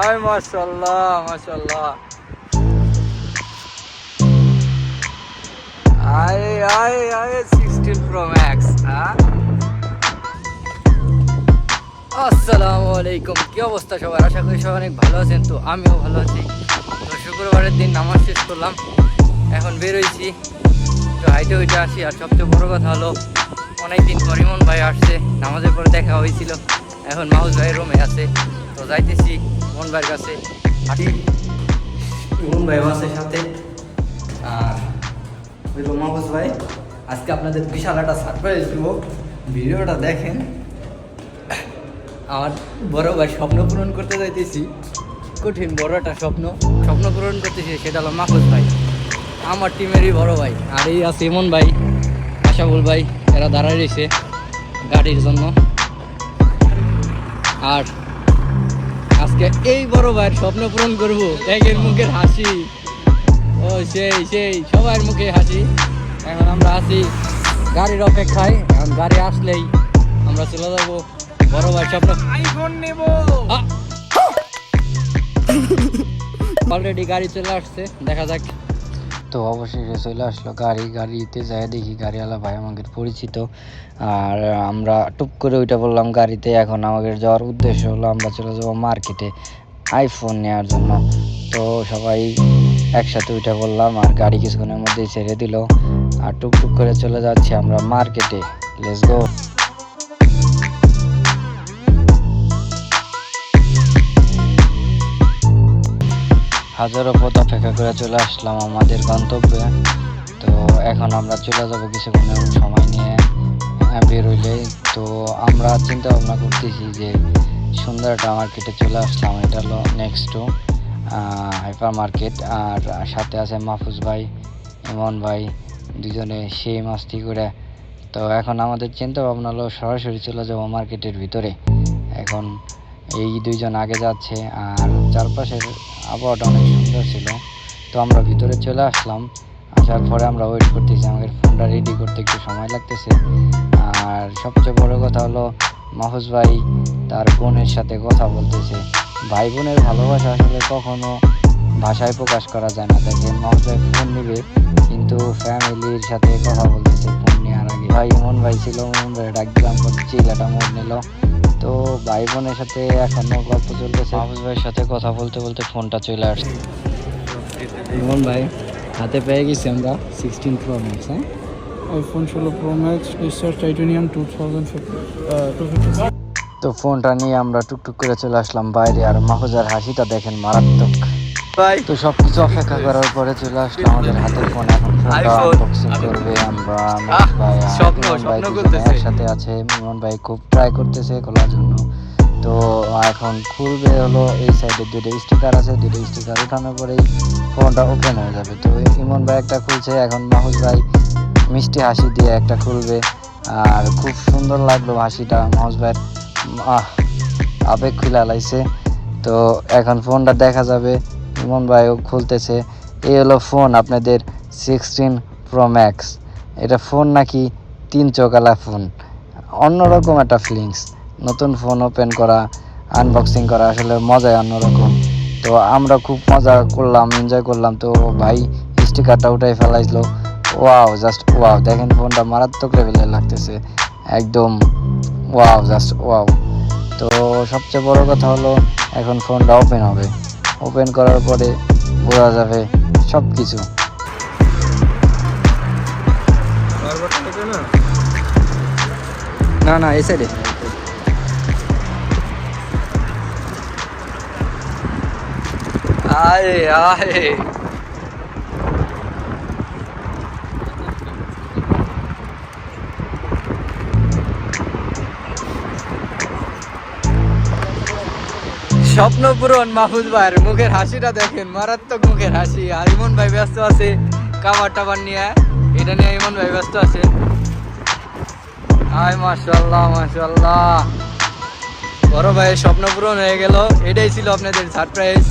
আয় মাশাল্লাহ মাশাল্লাহ আয় আয় ম্যাক্স আসসালামু আলাইকুম, কি অবস্থা সবার? আশা করি সবাই অনেক ভালো আছেন, তো আমিও ভালো আছি। তো শুক্রবারের দিন নামাজ শেষ করলাম, এখন বেরোইছি তো হাইটে উইটে আসি আর সবচেয়ে বড় কথা হলো, অনেকদিন পর ইমন ভাই আসছে, নামাজের পরে দেখা হয়েছিল। এখন মাহুজ ভাই রুমে আছে, তো যাইতেছি। ইমন ভাইয়ের কাছে হাঁটি। ইমন ভাই আছে সাথে। আর ওই তো ভাই, আজকে আপনাদের বিশাল একটা সারপ্রাইজ দেবো। ভিডিওটা দেখেন। আমার বড় ভাই স্বপ্ন পূরণ করতে যাইতেছি। কঠিন বড় একটা স্বপ্ন। স্বপ্ন পূরণ করতেছি, সেটা হলো মাহুজ ভাই। আমার টিমেরই বড় ভাই। আর এই আছে ইমন ভাই, আশাবুল ভাই, এরা দাঁড়ায় রয়েছে গাড়ির জন্য। আর আজকে এই বড় ভাইয়ের স্বপ্ন পূরণ করব। একের মুখের হাসি। ও সেই সেই সবার মুখে হাসি। এখন আমরা আছি গাড়ির অপেক্ষায়। এখন গাড়ি আসলেই আমরা চলে যাব বড় ভাই স্বপ্ন। আইফোন নেব। অলরেডি গাড়ি চলে আসছে। দেখা যাক তো অবশেষে চলে আসলো গাড়ি, গাড়িতে যাই দেখি গাড়িওয়ালা ভাই আমাদের পরিচিত। আর আমরা টুপ করে ওইটা বললাম গাড়িতে, এখন আমাদের যাওয়ার উদ্দেশ্য হলো আমরা চলে যাব মার্কেটে আইফোন নেওয়ার জন্য। তো সবাই একসাথে ওইটা বললাম, আর গাড়ি কিছুক্ষণের মধ্যেই ছেড়ে দিল। আর টুকটুক করে চলে যাচ্ছি আমরা মার্কেটে। লেটস গো হাজারো পথ অপেক্ষা করে চলে আসলাম আমাদের গন্তব্যে। তো এখন আমরা চলে যাব কিছুক্ষণের সময় নিয়ে আহ, বেরোইলে তো আমরা চিন্তা ভাবনা করতেছি যে সুন্দর একটা মার্কেটে চলে আসলাম এটা হলো নেক্সট টু হাইপার মার্কেট আর সাথে আছে মাহফুজ ভাই ইমন ভাই দুজনে সেই মাস্তি করে। তো এখন আমাদের চিন্তা ভাবনা হলো সরাসরি চলে যাব মার্কেটের ভিতরে। এখন এই দুইজন আগে যাচ্ছে আর চারপাশের আবহাওয়াটা অনেক সুন্দর ছিল। তো আমরা ভিতরে চলে আসলাম। আসার পরে আমরা ওয়েট করতেছি, আমাদের ফোনটা রেডি করতে একটু সময় লাগতেছে। আর সবচেয়ে বড় কথা হলো, মাহফুজ ভাই তার বোনের সাথে কথা বলতেছে। ভাই বোনের ভালোবাসা আসলে কখনো ভাষায় প্রকাশ করা যায় না। দেখেন, মাহফুজ ভাই ফোন নিবে, কিন্তু ফ্যামিলির সাথে কথা বলতেছে ফোন নেওয়ার আগে। ভাই, ইমন ভাই ছিল, ইমন ভাই ডাক দিলাম চিলাটা মোড় নিল। তো ভাই বোনের সাথে এখনও গল্প চলতেছে। মাহফুজ ভাইয়ের সাথে কথা বলতে বলতে ফোনটা চলে আসছে। ইমন ভাই হাতে পেয়ে গেছি আমরা সিক্সটিন প্রো ম্যাক্স হ্যাঁ? আইফোন ষোলো pro max research titanium two thousand তো ফোনটা নিয়ে আমরা টুকটুক করে চলে আসলাম বাইরে আর মাহফুজার হাসিটা দেখেন মারাত্মক। তো সবকিছু অপেক্ষা করার পরে চলে আসলো আমাদের হাতের ফোন এখন আনবক্সিং করবে আমরা ভাই। একসাথে আছে। ইমন ভাই খুব ট্রাই করতেছে খোলার জন্য। তো এখন খুলবে হলো এই সাইডে দুটো স্টিকার আছে দুটো স্টিকার ওঠানোর পরেই ফোনটা ওপেন হয়ে যাবে। তো ইমন ভাই একটা খুলছে এখন মাহুজ ভাই মিষ্টি হাসি দিয়ে একটা খুলবে। আর খুব সুন্দর লাগল হাসিটা মাহুজ ভাইয়ের আবেগ খুলে লাইছে। তো এখন ফোনটা দেখা যাবে। ইমন ভাইও খুলতেছে। এই হলো ফোন আপনাদের সিক্সটিন প্রো ম্যাক্স এটা ফোন নাকি তিন চোকালা ফোন। অন্যরকম একটা ফিলিংস নতুন ফোন ওপেন করা আনবক্সিং করা আসলে মজাই অন্যরকম। তো আমরা খুব মজা করলাম এনজয় করলাম। তো ভাই স্টিকারটা উঠাই ফেলাইছিল ওয়াও জাস্ট ওয়াও দেখেন ফোনটা মারাত্মক লেভেলের লাগতেছে। একদম ওয়াও জাস্ট ওয়াও তো সবচেয়ে বড় কথা হলো, এখন ফোনটা ওপেন হবে। ওপেন করার পরে বোঝা যাবে সব কিছু না না এই সাইডে আয় আয়। স্বপ্ন পূরণ মাহফুজ ভাইয়ের মুখের হাসিটা দেখেন, মারাত্মক মুখের হাসি। আর ইমন ভাই ব্যস্ত আছে কাবার টাবার নিয়ে। এটা নিয়ে ইমন ভাই ব্যস্ত আছে। আয় মাশাল্লাহ মাশাল্লাহ বড় ভাইয়ের স্বপ্ন পূরণ হয়ে গেল। এটাই ছিল আপনাদের সারপ্রাইজ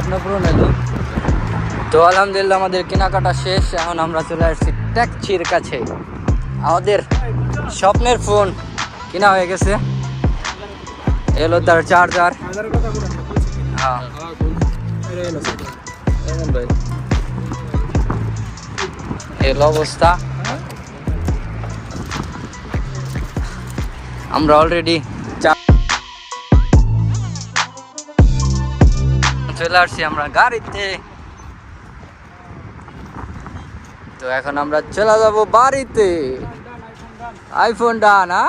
স্বপ্ন পূরণ হলো। তো আলহামদুলিল্লাহ আমাদের কেনাকাটা শেষ, এখন আমরা চলে আসছি ট্যাক্সির কাছে। আমাদের স্বপ্নের ফোন কেনা হয়ে গেছে। এলো তার চার্জার হ্যাঁ। এলো অবস্থা। আমরা অলরেডি চলে আসছি আমরা গাড়িতে। তো এখন আমরা চলে যাব বাড়িতে। আইফোনটা না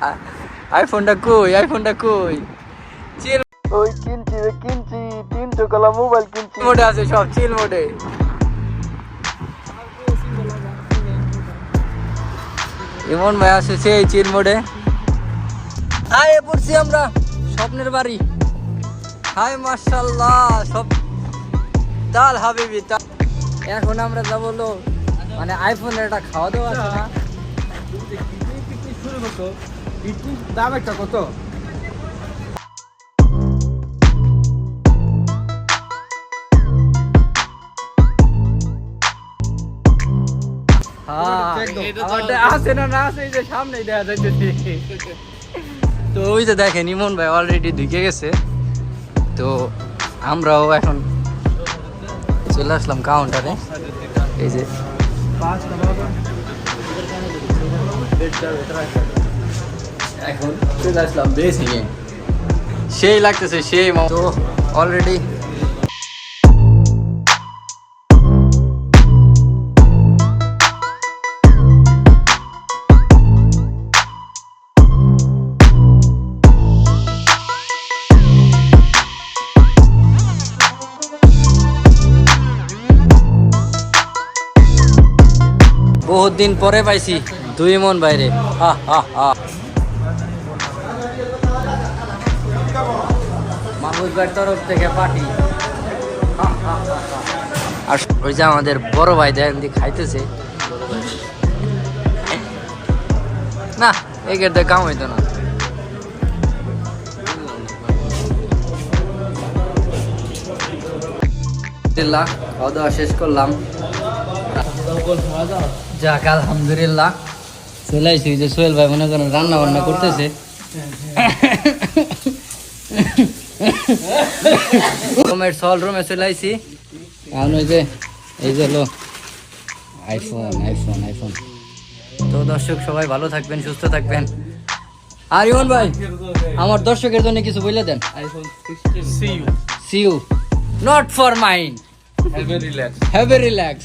আ- আইফোনটা কই? আইফোনটা কই? চিল ওই কিনছি কিনছি। তিনশো কলা মোবাইল কিনছি। মোডে আছে সব চিল মোডে ইমন ভাই আছে সেই চিল মোডে পড়ছি আমরা স্বপ্নের বাড়ি। হাই মার্শাল্লাহ সব তাল হাবিবি তাল এখন আমরা মানে আইফোনের একটা খাওয়া দাওয়া আছে না? দাম একটা কত আছে না না আছে যে সামনেই দেখা তো ওই যে দেখেন ইমন ভাই অলরেডি ঢুকে গেছে। তো আমরাও এখন চলে আসলাম কাউন্টারে। এই যে এখন চলে আসলাম বেসিংয়ে সেই লাগতেছে সেই তো অলরেডি দিন পরে পাইছি, দুই মন বাইরে। তরফ থেকে আর ওই যে আমাদের বড় ভাই দেখেন খাইতেছে। না এগের দিয়ে কাম হইতো না। খাওয়া দাওয়া শেষ করলাম। যাক, আলহামদুলিল্লাহ। চলে আসছি যে সোহেল ভাই মনে করেন রান্না বান্না করতেছে। রুমের সল, রুমে চলে আসছি। এখন ওই যে, এই যে হলো আইফোন আইফোন আইফোন তো দর্শক, সবাই ভালো থাকবেন, সুস্থ থাকবেন। আর ইমন ভাই, আমার দর্শকের জন্য কিছু বলে দেন। IPhone see you not for mind have a relax